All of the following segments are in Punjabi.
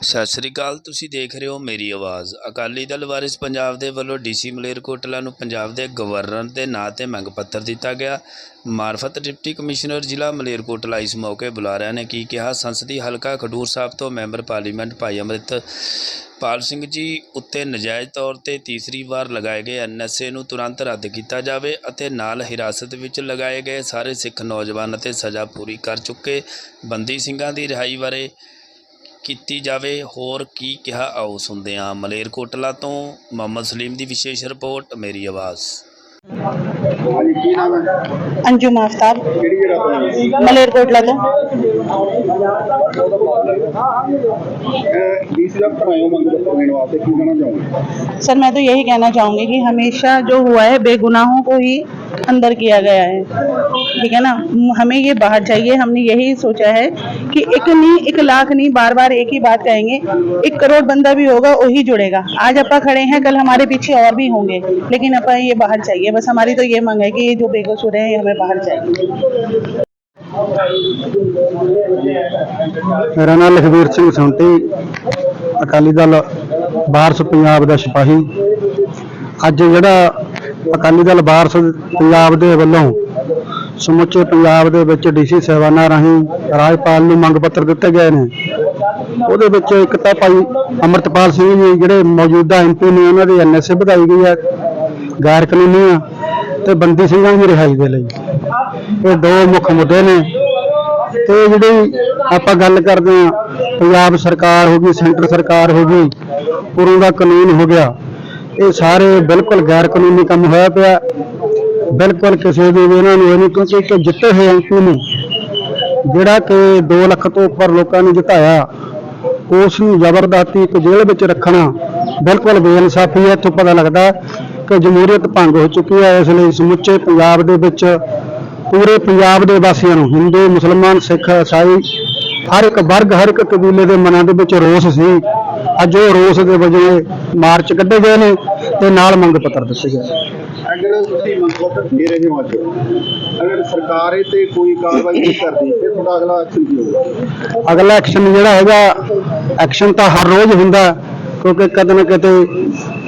ਸਤਿ ਸ੍ਰੀ ਅਕਾਲ, ਤੁਸੀਂ ਦੇਖ ਰਹੇ ਹੋ ਮੇਰੀ ਆਵਾਜ਼। ਅਕਾਲੀ ਦਲ ਵਾਰਿਸ ਪੰਜਾਬ ਦੇ ਵੱਲੋਂ ਡੀਸੀ ਮਲੇਰਕੋਟਲਾ ਨੂੰ ਪੰਜਾਬ ਦੇ ਗਵਰਨਰ ਦੇ ਨਾਂ ਤੇ ਮੰਗ ਪੱਤਰ ਦਿੱਤਾ ਗਿਆ। ਮਾਰਫਤ ਡਿਪਟੀ ਕਮਿਸ਼ਨਰ ਜ਼ਿਲ੍ਹਾ ਮਲੇਰਕੋਟਲਾ ਇਸ ਮੌਕੇ ਬੁਲਾਰਿਆਂ ਨੇ। ਕੀ ਕਿਹਾ? ਸੰਸਦੀ ਹਲਕਾ ਖਡੂਰ ਸਾਹਿਬ ਤੋਂ ਮੈਂਬਰ ਪਾਰਲੀਮੈਂਟ ਭਾਈ ਅੰਮ੍ਰਿਤ ਪਾਲ ਸਿੰਘ ਜੀ ਉੱਤੇ ਨਜਾਇਜ਼ ਤੌਰ ਤੇ ਤੀਸਰੀ ਵਾਰ ਲਗਾਏ ਗਏ ਐਨਐਸਏ ਨੂੰ ਤੁਰੰਤ ਰੱਦ ਕੀਤਾ ਜਾਵੇ ਅਤੇ ਨਾਲ ਹਿਰਾਸਤ ਵਿੱਚ ਲਗਾਏ ਗਏ ਸਾਰੇ ਸਿੱਖ ਨੌਜਵਾਨ ਅਤੇ ਸਜ਼ਾ ਪੂਰੀ ਕਰ ਚੁੱਕੇ ਬੰਦੀ ਸਿੰਘਾਂ ਦੀ ਰਿਹਾਈ ਬਾਰੇ ਕੀਤੀ ਜਾਵੇ ਹੋਰ ਕੀ ਕਿਹਾ ਆਓ ਸੁਣਦੇ ਹਾਂ ਮਲੇਰਕੋਟਲਾ ਤੋਂ ਮੁਹੰਮਦ ਸਲੀਮ ਦੀ ਵਿਸ਼ੇਸ਼ ਰਿਪੋਰਟ ਮੇਰੀ ਆਵਾਜ਼ ਹਾਂਜੀ ਕੀ ਨਾਮ ਹੈ अंजुम आफ्ताब ਕਿਹੜੀ ਜਗ੍ਹਾ ਤੋਂ ਹੈ मलेरकोटला तो ਡੀਸੀ ਦਾ ਭਰਾਇਓ ਮੰਗ ਪੱਤਰ ਦੇਣ ਵਾਸਤੇ ਕੀ ਕਹਿਣਾ ਚਾਹੋਗੇ सर मैं तो यही कहना चाहूँगी कि हमेशा जो हुआ है बेगुनाहों को ही अंदर किया गया है ठीक है ना म- हमें ये बाहर चाहिए हमने यही सोचा है कि एक नहीं एक लाख नहीं बार बार एक ही बात कहेंगे एक करोड़ बंदा भी होगा वही जुड़ेगा आज अपा खड़े हैं कल हमारे पीछे और भी होंगे लेकिन अपा ये बाहर चाहिए बस हमारी तो ये मांग है कि ये जो बेकसूर है ये हमें बाहर चाहिए ਮੇਰਾ ਨਾਮ ਲਖਵੀਰ ਸਿੰਘ ਸੰਟੀ ਅਕਾਲੀ ਦਲ ਵਾਰਸ ਪੰਜਾਬ ਦਾ ਸਿਪਾਹੀ ਅੱਜ ਜਿਹੜਾ ਅਕਾਲੀ ਦਲ ਵਾਰਸ ਪੰਜਾਬ ਦੇ ਵੱਲੋਂ ਸਮੁੱਚੇ ਪੰਜਾਬ ਦੇ ਵਿੱਚ ਡੀਸੀ ਸਹਿਬਾਨਾਂ ਰਾਹੀਂ ਰਾਜਪਾਲ ਨੂੰ ਮੰਗ ਪੱਤਰ ਦਿੱਤੇ ਗਏ ਨੇ। ਉਹਦੇ ਵਿੱਚ ਇੱਕ ਤਾਂ ਭਾਈ ਅਮਰਤਪਾਲ ਸਿੰਘ ਜੀ ਜਿਹੜੇ ਮੌਜੂਦਾ ਐਮਪੀ ਨੇ, ਉਹਨਾਂ ਦੀ ਐਨਐਸਏ ਵਧਾਈ ਗਈ ਹੈ, ਗੈਰ ਕਾਨੂੰਨੀ ਆ ਤੇ ਬੰਦੀ ਸਿੰਘਾਂ ਦੀ ਰਿਹਾਈ ਦੇ ਲਈ। ਇਹ ਦੋ ਮੁੱਖ ਮੁੱਦੇ ਨੇ। ਤੇ ਜਿਹੜੀ ਆਪਾਂ ਗੱਲ ਕਰਦੇ ਆ ਪੰਜਾਬ ਸਰਕਾਰ ਹੋ ਗਈ, ਸੈਂਟਰ ਸਰਕਾਰ ਹੋ ਗਈ ਪੁਰੂ ਦਾ ਕਾਨੂੰਨ ਹੋ ਗਿਆ। ਇਹ ਸਾਰੇ ਬਿਲਕੁਲ ਗੈਰ ਕਾਨੂੰਨੀ ਕੰਮ ਹੋਇਆ ਪਿਆ। ਬਿਲਕੁਲ ਕਿਸੇ ਦੇ ਵੀ ਇਹਨਾਂ ਨੂੰ ਇਹ ਨਹੀਂ ਕਿਉਂਕਿ ਕਿ ਜਿੱਤੇ ਹੋਏ ਐਮਪੀ ਨੂੰ, ਜਿਹੜਾ ਕਿ 2 ਲੱਖ ਤੋਂ ਉੱਪਰ ਲੋਕਾਂ ਨੇ ਜਿਤਾਇਆ, ਉਸ ਨੂੰ ਜ਼ਬਰਦਸਤੀ ਇੱਕ ਜੇਲ੍ਹ ਵਿੱਚ ਰੱਖਣਾ ਬਿਲਕੁਲ ਬੇਇਨਸਾਫੀ ਹੈ। ਇੱਥੋਂ ਪਤਾ ਲੱਗਦਾ ਕਿ ਜਮਹੂਰੀਅਤ ਭੰਗ ਹੋ ਚੁੱਕੀ ਹੈ। ਇਸ ਲਈ ਸਮੁੱਚੇ ਪੰਜਾਬ ਦੇ ਵਿੱਚ ਪੂਰੇ ਪੰਜਾਬ ਦੇ ਵਾਸੀਆਂ ਨੂੰ, ਹਿੰਦੂ, ਮੁਸਲਮਾਨ, ਸਿੱਖ, ਇਸਾਈ, ਹਰ ਇੱਕ ਵਰਗ, ਹਰ ਇੱਕ ਕਬੀਲੇ ਦੇ ਮਨਾਂ ਦੇ ਵਿੱਚ ਰੋਸ ਸੀ। ਅੱਜ ਉਹ ਰੋਸ ਦੇ ਵਜੋਂ ਇਹ ਮਾਰਚ ਕੱਢੇ ਗਏ ਨੇ ਤੇ ਨਾਲ ਮੰਗ ਪੱਤਰ ਦਿੱਤੇ ਗਏ। ਅਗਰ ਤੁਸੀਂ ਮੰਗ ਪੱਤਰ ਦੇ ਰਹੇ ਹੋ ਅੱਜ। ਅਗਰ ਸਰਕਾਰ ਇਹ ਤੇ ਕੋਈ ਕਾਰਵਾਈ ਨਹੀਂ ਕਰਦੀ ਫਿਰ ਤੁਹਾਡਾ ਅਗਲਾ ਐਕਸ਼ਨ ਕੀ ਹੋਊਗਾ? ਅਗਲਾ ਐਕਸ਼ਨ ਜਿਹੜਾ ਹੈਗਾ ਐਕਸ਼ਨ ਤਾਂ ਹਰ ਰੋਜ਼ ਹੁੰਦਾ ਕਿਉਂਕਿ ਕਦੇ ਨਾ ਕਿਤੇ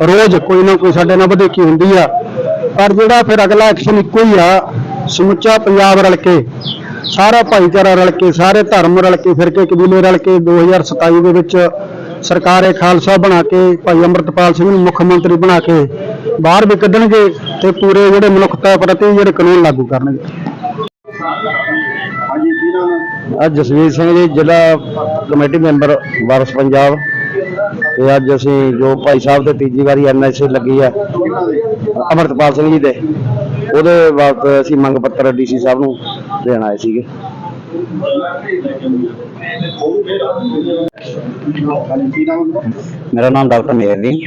ਰੋਜ਼ ਕੋਈ ਨਾ ਕੋਈ ਸਾਡੇ ਨਾਲ ਵਧੇਕੀ ਹੁੰਦੀ ਆ। ਪਰ ਜਿਹੜਾ ਫਿਰ ਅਗਲਾ ਐਕਸ਼ਨ ਇੱਕੋ ਹੀ ਆ ਸਮੁੱਚਾ ਪੰਜਾਬ ਰਲ ਕੇ ਸਾਰਾ ਭਾਈਚਾਰਾ ਰਲ ਕੇ ਸਾਰੇ ਧਰਮ ਰਲ ਕੇ ਫਿਰਕੇ ਕਬੀਲੇ ਰਲ ਕੇ 2027 ਦੇ ਵਿੱਚ ਸਰਕਾਰ ਸਰਕਾਰੇ ਖਾਲਸਾ ਬਣਾ ਕੇ, ਭਾਈ ਅੰਮ੍ਰਿਤਪਾਲ ਸਿੰਘ ਨੂੰ ਮੁੱਖ ਮੰਤਰੀ ਬਣਾ ਕੇ ਬਾਹਰ ਵੀ ਕੱਢਣਗੇ ਤੇ ਪੂਰੇ ਜਿਹੜੇ ਮਨੁੱਖਤਾ ਪ੍ਰਤੀ ਜਿਹੜੇ ਕਾਨੂੰਨ ਲਾਗੂ ਕਰਨਗੇ। ਅੱਜ ਜਸਵੀਰ ਸਿੰਘ ਜੀ, ਜ਼ਿਲ੍ਹਾ ਕਮੇਟੀ ਮੈਂਬਰ, ਵਾਰਸ ਪੰਜਾਬ। ਤੇ ਅੱਜ ਅਸੀਂ ਜੋ ਭਾਈ ਸਾਹਿਬ ਤੇ ਤੀਜੀ ਵਾਰੀ ਐਨਐਸਏ ਲੱਗੀ ਆ ਕਿਹਨਾਂ ਦੇ ਅਮਰਤਪਾਲ ਸਿੰਘ ਜੀ ਦੇ, ਉਹਦੇ ਬਾਅਦ ਅਸੀਂ ਮੰਗ ਪੱਤਰ ਡੀਸੀ ਸਾਹਿਬ ਨੂੰ ਦੇਣ ਆਏ ਸੀਗੇ। ਨਾਮ ਮੇਰਾ ਨਾਮ ਡਾਕਟਰ ਮੇਹਰਦੀਨ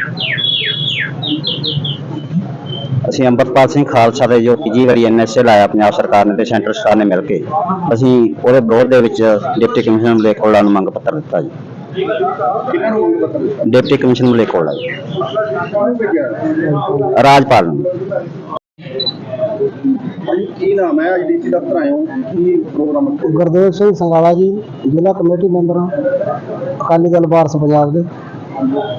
ਅਸੀਂ ਅੰਮ੍ਰਿਤਪਾਲ ਸਿੰਘ ਖਾਲਸਾ ਦੇ ਜੋ ਤੀਜੀ ਵਾਰੀ ਐਨਐਸਏ ਲਾਇਆ ਪੰਜਾਬ ਸਰਕਾਰ ਨੇ ਤੇ ਸੈਂਟਰ ਸਰਕਾਰ ਨੇ ਮਿਲ ਕੇ। ਅਸੀਂ ਉਹਦੇ ਵਿਰੋਧ ਦੇ ਵਿੱਚ ਡਿਪਟੀ ਕਮਿਸ਼ਨਰ ਮਲੇਕੋਲਾ ਨੂੰ ਮੰਗ ਪੱਤਰ ਦਿੱਤਾ ਜੀ। ਕਿਹਨਾਂ ਨੂੰ ਮੰਗ ਪੱਤਰ ਦਿੱਤਾ ਡਿਪਟੀ ਕਮਿਸ਼ਨਰ ਮਲੇਕੋਲਾ ਜੀ ਰਾਜਪਾਲ ਨੂੰ। ਕੀ ਨਾਮ ਹੈ? ਅੱਜ ਡੀਸੀ ਦਫ਼ਤਰ ਆਏ ਹੋ। ਕੀ ਪ੍ਰੋਗਰਾਮ ਗੁਰਦੇਵ ਸਿੰਘ ਸੰਗਾਲਾ ਜੀ ਜ਼ਿਲ੍ਹਾ ਕਮੇਟੀ ਮੈਂਬਰ ਹਾਂ। ਅਕਾਲੀ ਦਲ ਵਾਰਸ ਪੰਜਾਬ ਦੇ।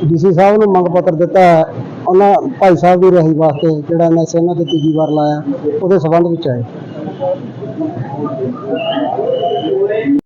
ਡੀਸੀ ਸਾਹਿਬ ਨੂੰ ਮੰਗ ਪੱਤਰ ਦਿੱਤਾ ਹੈ। ਉਹਨਾਂ ਭਾਈ ਸਾਹਿਬ ਦੀ ਰਿਹਾਈ ਵਾਸਤੇ ਜਿਹੜਾ ਮੈਂ ਇਹਨਾਂ ਤੇ ਤੀਜੀ ਵਾਰ ਲਾਇਆ, ਉਹਦੇ ਸਬੰਧ ਵਿੱਚ ਆਏ।